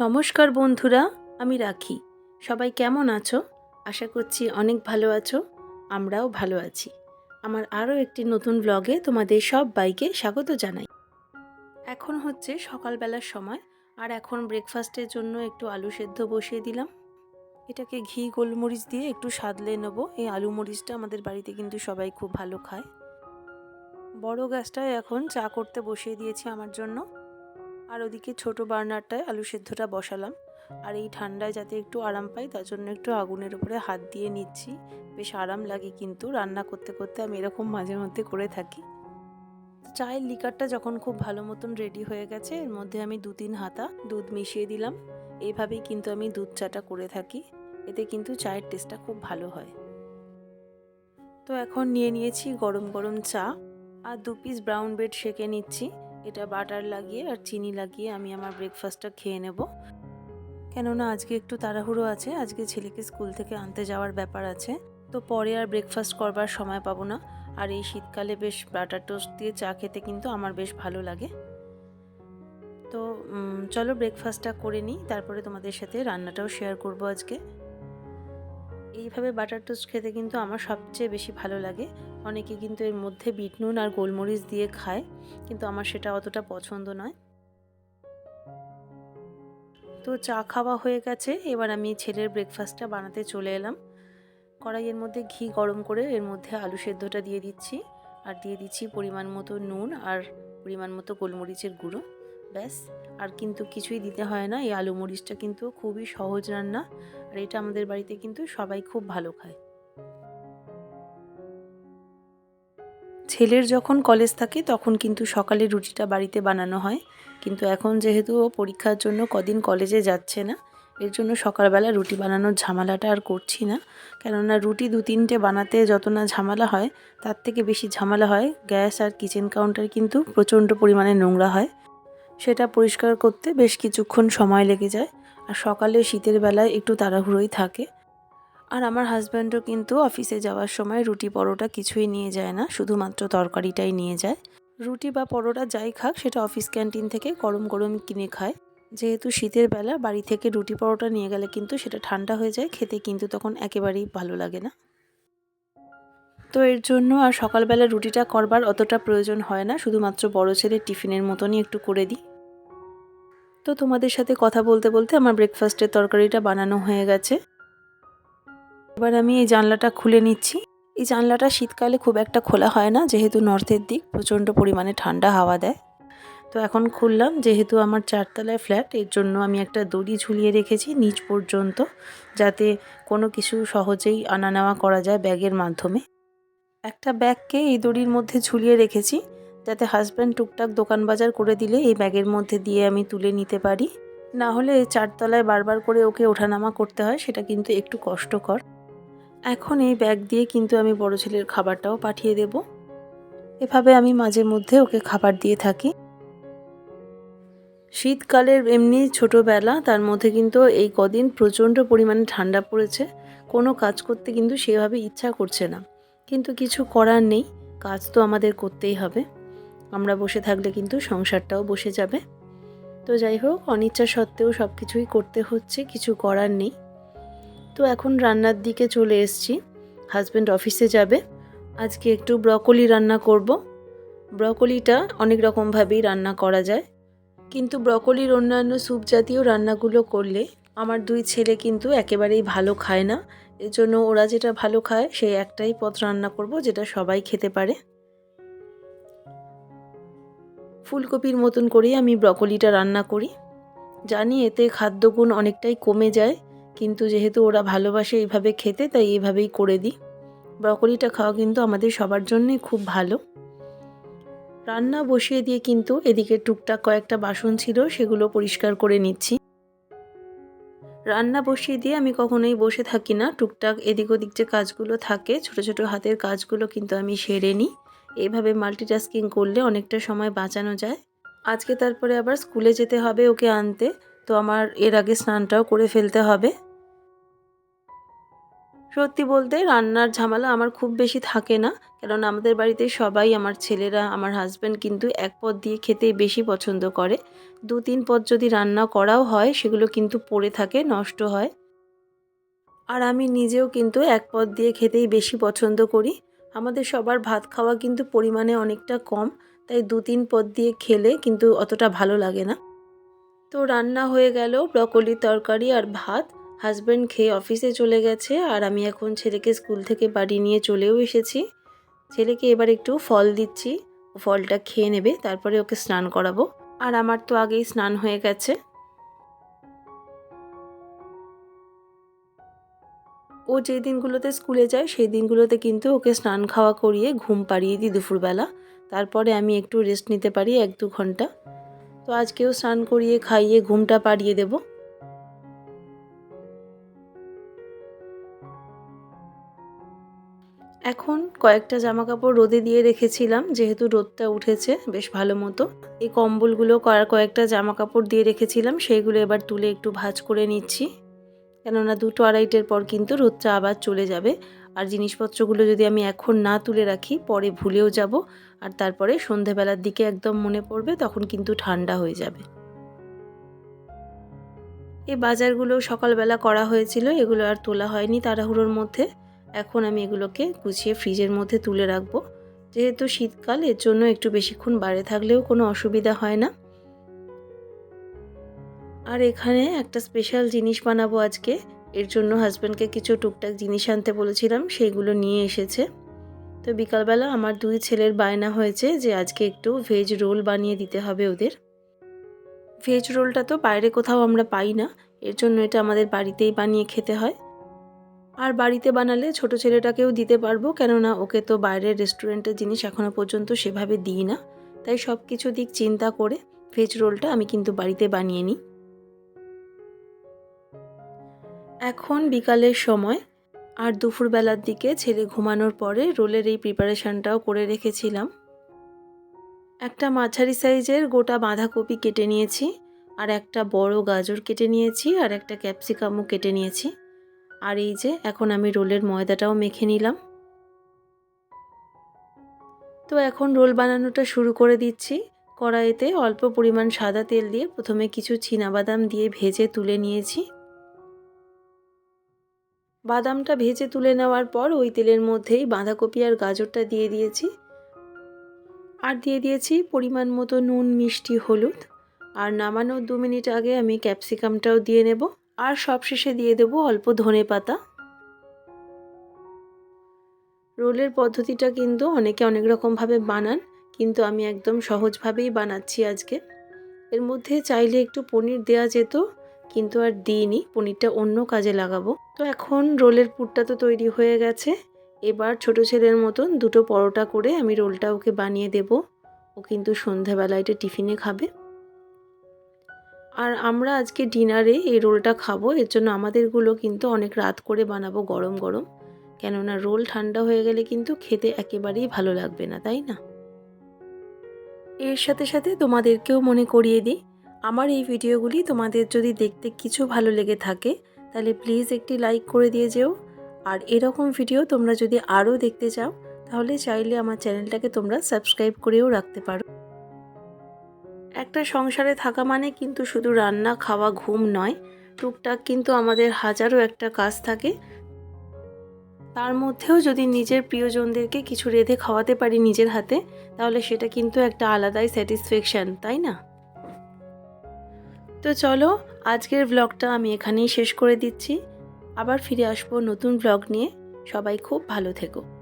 নমস্কার বন্ধুরা, আমি রাখি। সবাই কেমন আছো? আশা করছি অনেক ভালো আছো, আমরাও ভালো আছি। আমার আরও একটি নতুন ব্লগে তোমাদের সব বাইকে স্বাগত জানাই। এখন হচ্ছে সকালবেলার সময়, আর এখন ব্রেকফাস্টের জন্য একটু আলু সেদ্ধ বসিয়ে দিলাম। এটাকে ঘি, গোলমরিচ দিয়ে একটু সাদলে নেব। এই আলু মরিচটা আমাদের বাড়িতে কিন্তু সবাই খুব ভালো খায়। বড় গ্যাসটায় এখন চা করতে বসিয়ে দিয়েছি আমার জন্য। আর ওদিকে ছোট বার্নারটায় আলু সেদ্ধটা বসালাম। আর এই ঠান্ডায় যাতে একটু আরাম পাই, তার জন্য একটু আগুনের উপরে হাত দিয়ে নিচ্ছি। বেশ আরাম লাগে কিন্তু রান্না করতে করতে আমি এরকম মাঝে মধ্যে করে থাকি। চায়ের লিকারটা যখন খুব ভালো মতন রেডি হয়ে গেছে, এর মধ্যে আমি দু তিন হাতা দুধ মিশিয়ে দিলাম। এইভাবেই কিন্তু আমি দুধ চাটা করে থাকি। এতে কিন্তু চায়ের টেস্টটা খুব ভালো হয়। তো এখন নিয়ে নিয়েছি গরম গরম চা। আর দু পিস ব্রাউন ব্রেড সেকে নিচ্ছি। এটা বাটার লাগিয়ে আর চিনি লাগিয়ে আমি আমার ব্রেকফাস্টটা খেয়ে নেব। কেননা আজকে একটু তাড়াহুড়ো আছে, আজকে ছেলেকে স্কুল থেকে আনতে যাওয়ার ব্যাপার আছে। তো পরে আর ব্রেকফাস্ট করবার সময় পাবো না। আর এই শীতকালে বেশ বাটার টোস্ট দিয়ে চা খেতে কিন্তু আমার বেশ ভালো লাগে। তো চলো ব্রেকফাস্টটা করে নিই, তারপরে তোমাদের সাথে রান্নাটাও শেয়ার করব আজকে। এইভাবে বাটার টোস্ট খেতে কিন্তু আমার সবচেয়ে বেশি ভালো লাগে। অনেকে কিন্তু এর মধ্যে বিট নুন আর গোলমরিচ দিয়ে খায়, কিন্তু আমার সেটা অতটা পছন্দ নয়। তো চা খাওয়া হয়ে গেছে, এবার আমি ছেলের ব্রেকফাস্টটা বানাতে চলে এলাম। কড়াইয়ের মধ্যে ঘি গরম করে এর মধ্যে আলু সেদ্ধটা দিয়ে দিচ্ছি, আর দিয়ে দিচ্ছি পরিমাণ মতো নুন আর পরিমাণ মতো গোলমরিচের গুঁড়ো, ব্যাস। আর কিন্তু কিছুই দিতে হয় না। এই আলু মরিচটা কিন্তু খুবই সহজ রান্না আর এটা আমাদের বাড়িতে কিন্তু সবাই খুব ভালো খায়। ছেলের যখন কলেজ থাকে তখন কিন্তু সকালে রুটিটা বাড়িতে বানানো হয়। কিন্তু এখন যেহেতু ও পরীক্ষার জন্য কদিন কলেজে যাচ্ছে না, এর জন্য সকালবেলা রুটি বানানোর ঝামেলাটা আর করছি না। কেননা রুটি দু তিনটে বানাতে যত না ঝামেলা হয়, তার থেকে বেশি ঝামেলা হয়। গ্যাস আর কিচেন কাউন্টার কিন্তু প্রচণ্ড পরিমাণে নোংরা হয়। সেটা পরিষ্কার করতে বেশ কিছুক্ষণ সময় লেগে যায়, আর সকালে শীতের বেলায় একটু তাড়াহুড়োই থাকে। আর আমার হাজব্যান্ডও কিন্তু অফিসে যাওয়ার সময় রুটি পরোটা কিছুই নিয়ে যায় না, শুধুমাত্র তরকারিটাই নিয়ে যায়। রুটি বা পরোটা যাই খাক, সেটা অফিস ক্যান্টিন থেকে গরম গরম কিনে খায়। যেহেতু শীতের বেলা, বাড়ি থেকে রুটি পরোটা নিয়ে গেলে কিন্তু সেটা ঠান্ডা হয়ে যায়, খেতে কিন্তু তখন একেবারেই ভালো লাগে না। তো এর জন্য আর সকালবেলা রুটিটা করবার অতটা প্রয়োজন হয় না, শুধুমাত্র বড় ছেলের টিফিনের মতনই একটু করে দিই। তো তোমাদের সাথে কথা বলতে বলতে আমার ব্রেকফাস্টের তরকারিটা বানানো হয়ে গেছে। এবার আমি এই জানলাটা খুলে নিচ্ছি। এই জানলাটা শীতকালে খুব একটা খোলা হয় না, যেহেতু নর্থের দিক, প্রচণ্ড পরিমাণে ঠান্ডা হাওয়া দেয়। তো এখন খুললাম, যেহেতু আমার চারতলায় ফ্ল্যাট এর জন্য আমি একটা দড়ি ঝুলিয়ে রেখেছি নিচ পর্যন্ত, যাতে কোনো কিছু সহজেই আনা নেওয়া করা যায় ব্যাগের মাধ্যমে। একটা ব্যাগকে এই দড়ির মধ্যে ঝুলিয়ে রেখেছি। যাতে হাজব্যান্ড টুকটাক দোকান বাজার করে দিলে এই ব্যাগের মধ্যে দিয়ে আমি তুলে নিতে পারি। না হলে চারতলায় বারবার করে ওকে ওঠানামা করতে হয়, সেটা কিন্তু একটু কষ্টকর। এখন এই ব্যাগ দিয়ে কিন্তু আমি বড় ছেলের খাবারটাও পাঠিয়ে দেব। এভাবে আমি মাঝে মধ্যে ওকে খাবার দিয়ে থাকি। শীতকালের এমনি ছোটোবেলা, তার মধ্যে কিন্তু এই কদিন প্রচণ্ড পরিমাণে ঠান্ডা পড়েছে। কোনো কাজ করতে কিন্তু সেভাবে ইচ্ছা করছে না। কিন্তু কিছু করার নেই, কাজ তো আমাদের করতেই হবে। আমরা বসে থাকলে কিন্তু সংসারটাও বসে যাবে। তো যাই হোক, অনিচ্ছা সত্ত্বেও সব কিছুই করতে হচ্ছে, কিছু করার নেই। তো এখন রান্নার দিকে চলে এসছি। হাজব্যান্ড অফিসে যাবে। আজকে একটু ব্রকলি রান্না করব। ব্রকলিটা অনেক রকমভাবেই রান্না করা যায়। কিন্তু ব্রকলির অন্যান্য স্যুপ জাতীয় রান্নাগুলো করলে আমার দুই ছেলে কিন্তু একেবারেই ভালো খায় না। এজন্য ওরা যেটা ভালো খায়, সেই একটাই পদ রান্না করব, যেটা সবাই খেতে পারে। ফুলকপির মতন করেই আমি ব্রকলিটা রান্না করি। জানি এতে খাদ্যগুণ অনেকটাই কমে যায়, কিন্তু যেহেতু ওরা ভালোবাসে এইভাবে খেতে, তাই এইভাবেই করে দিই। ব্রকলিটা খাওয়া কিন্তু আমাদের সবার জন্যই খুব ভালো। রান্না বসিয়ে দিয়ে কিন্তু এদিকে টুকটাক কয়েকটা বাসন ছিল, সেগুলো পরিষ্কার করে নিচ্ছি। রান্না বসিয়ে দিয়ে আমি কখনোই বসে থাকি না। টুকটাক এদিক ওদিক যে কাজগুলো থাকে, ছোট ছোট হাতের কাজগুলো কিন্তু আমি সেরে নিই। এইভাবে মাল্টিটাস্কিং করলে অনেকটা সময় বাঁচানো যায়। আজকে তারপরে আবার স্কুলে যেতে হবে ওকে আনতে, তো আমার এর আগে স্নানটাও করে ফেলতে হবে। সত্যি বলতে রান্নার ঝামেলা আমার খুব বেশি থাকে না কারণ আমাদের বাড়িতে সবাই আমার ছেলেরা, আমার হাজব্যান্ড কিন্তু এক পদ দিয়ে খেতেই বেশি পছন্দ করে। দু তিন পদ যদি রান্না করাও হয়, সেগুলো কিন্তু পড়ে থাকে, নষ্ট হয়। আর আমি নিজেও কিন্তু এক পদ দিয়ে খেতেই বেশি পছন্দ করি। আমাদের সবার ভাত খাওয়া কিন্তু পরিমাণে অনেকটা কম, তাই দু তিন পদ দিয়ে খেলে কিন্তু অতটা ভালো লাগে না। তো রান্না হয়ে গেল ব্রকলির তরকারি আর ভাত। হাজব্যান্ড খেয়ে অফিসে চলে গেছে আর আমি এখন ছেলেকে স্কুল থেকে বাড়ি নিয়ে চলেও এসেছি। ছেলেকে এবার একটু ফল দিচ্ছি, ফলটা খেয়ে নেবে, তারপরে ওকে স্নান করাবো। আর আমার তো আগেই স্নান হয়ে গেছে। ও যে দিনগুলোতে স্কুলে যায়, সেই দিনগুলোতে কিন্তু ওকে স্নান খাওয়া করিয়ে ঘুম পাড়িয়ে দিই দুপুরবেলা। তারপরে আমি একটু রেস্ট নিতে পারি এক দু ঘণ্টা। তো আজকেও স্নান করিয়ে খাইয়ে ঘুমটা পাড়িয়ে দেব। এখন কয়েকটা জামা কাপড় রোদে দিয়ে রেখেছিলাম, যেহেতু রোদটা উঠেছে বেশ ভালো মতো। এই কম্বলগুলো কয়েক কয়েকটা জামা কাপড় দিয়ে রেখেছিলাম, সেইগুলো এবার তুলে একটু ভাজ করে নিচ্ছি। কেননা দুটো আড়াইটের পর কিন্তু রোদটা আবার চলে যাবে। আর জিনিসপত্রগুলো যদি আমি এখন না তুলে রাখি, পরে ভুলেও যাব। আর তারপরে সন্ধেবেলার দিকে একদম মনে পড়বে, তখন কিন্তু ঠান্ডা হয়ে যাবে। এই বাজারগুলো সকালবেলা করা হয়েছিল, এগুলো আর তোলা হয়নি তাড়াহুড়োর মধ্যে। এখন আমি এগুলোকে গুছিয়ে ফ্রিজের মধ্যে তুলে রাখব। যেহেতু শীতকাল, এর জন্য একটু বেশিক্ষণ বাইরে থাকলেও কোনো অসুবিধা হয় না। আর এখানে একটা স্পেশাল জিনিস বানাবো আজকে। এর জন্য হাজব্যান্ডকে কিছু টুকটাক জিনিস আনতে বলেছিলাম সেইগুলো নিয়ে এসেছে। তো বিকালবেলা আমার দুই ছেলের বায়না হয়েছে যে আজকে একটু ভেজ রোল বানিয়ে দিতে হবে ওদের। ভেজ রোলটা তো বাইরে কোথাও আমরা পাই না, এর জন্য এটা আমাদের বাড়িতেই বানিয়ে খেতে হয়। আর বাড়িতে বানালে ছোট ছেলেটাকেও দিতে পারব, কেননা ওকে তো বাইরের রেস্টুরেন্টের জিনিস এখনও পর্যন্ত সেভাবে দিই না। তাই সব কিছু দিক চিন্তা করে ভেজ রোলটা আমি কিন্তু বাড়িতে বানিয়ে নিই। এখন বিকালের সময় আর দুপুরবেলার দিকে ছেলে ঘুমানোর পরে রোলের এই প্রিপারেশানটাও করে রেখেছিলাম। একটা মাঝারি সাইজের গোটা বাঁধাকপি কেটে নিয়েছি, আর একটা বড় গাজর কেটে নিয়েছি, আর একটা ক্যাপসিকামও কেটে নিয়েছি। আর এই যে, এখন আমি রোলের ময়দাটাও মেখে নিলাম। তো এখন রোল বানানোটা শুরু করে দিচ্ছি। কড়াইতে অল্প পরিমাণ সাদা তেল দিয়ে প্রথমে কিছু বাদাম দিয়ে ভেজে তুলে নিয়েছি। বাদামটা ভেজে তুলে নেওয়ার পর ওই তেলের মধ্যেই বাঁধাকপি আর গাজরটা দিয়ে দিয়েছি। আর দিয়ে দিয়েছি পরিমাণ মতো নুন, মিষ্টি, হলুদ। আর নামানোর দু মিনিট আগে আমি ক্যাপসিকামটাও দিয়ে নেব। আর সবশেষে দিয়ে দেব অল্প ধনে পাতা। রোলের পদ্ধতিটা কিন্তু অনেকে অনেক রকমভাবে বানান, কিন্তু আমি একদম সহজভাবেই বানাচ্ছি আজকে। এর মধ্যে চাইলে একটু পনির দেওয়া যেত কিন্তু আর দিইনি, পনিরটা অন্য কাজে লাগাবো। তো এখন রোলের পুরটা তো তৈরি হয়ে গেছে। এবার ছোট ছেলের মতন দুটো পরোটা করে আমি রোলটা ওকে বানিয়ে দেব। ও কিন্তু সন্ধ্যাবেলা এটা টিফিনে খাবে। আর আমরা আজকে ডিনারে এই রোলটা খাব। এর জন্য আমাদেরগুলো কিন্তু অনেক রাত করে বানাবো গরম গরম। কেননা রোল ঠান্ডা হয়ে গেলে কিন্তু খেতে একেবারেই ভালো লাগবে না, তাই না? এর সাথে সাথে তোমাদেরকেও মনে করিয়ে দিই আমার এই ভিডিওগুলি তোমাদের যদি দেখতে কিছু ভালো লেগে থাকে, তাহলে প্লিজ একটি লাইক করে দিয়ে যেও। আর এরকম ভিডিও তোমরা যদি আরও দেখতে চাও, তাহলে চাইলে আমার চ্যানেলটাকে তোমরা সাবস্ক্রাইব করেও রাখতে পারো। একটা সংসারে থাকা মানে কিন্তু শুধু রান্না, খাওয়া, ঘুম নয়, টুকটাক কিন্তু আমাদের হাজারো একটা কাজ থাকে। তার মধ্যেও যদি নিজের প্রিয়জনদেরকে কিছু রেঁধে খাওয়াতে পারি নিজের হাতে, তাহলে সেটা কিন্তু একটা আলাদাই স্যাটিসফ্যাকশান তাই না? তো চলো, আজকের ব্লগটা আমি এখানেই শেষ করে দিচ্ছি। আবার ফিরে আসব নতুন ব্লগ নিয়ে। সবাই খুব ভালো থেকো।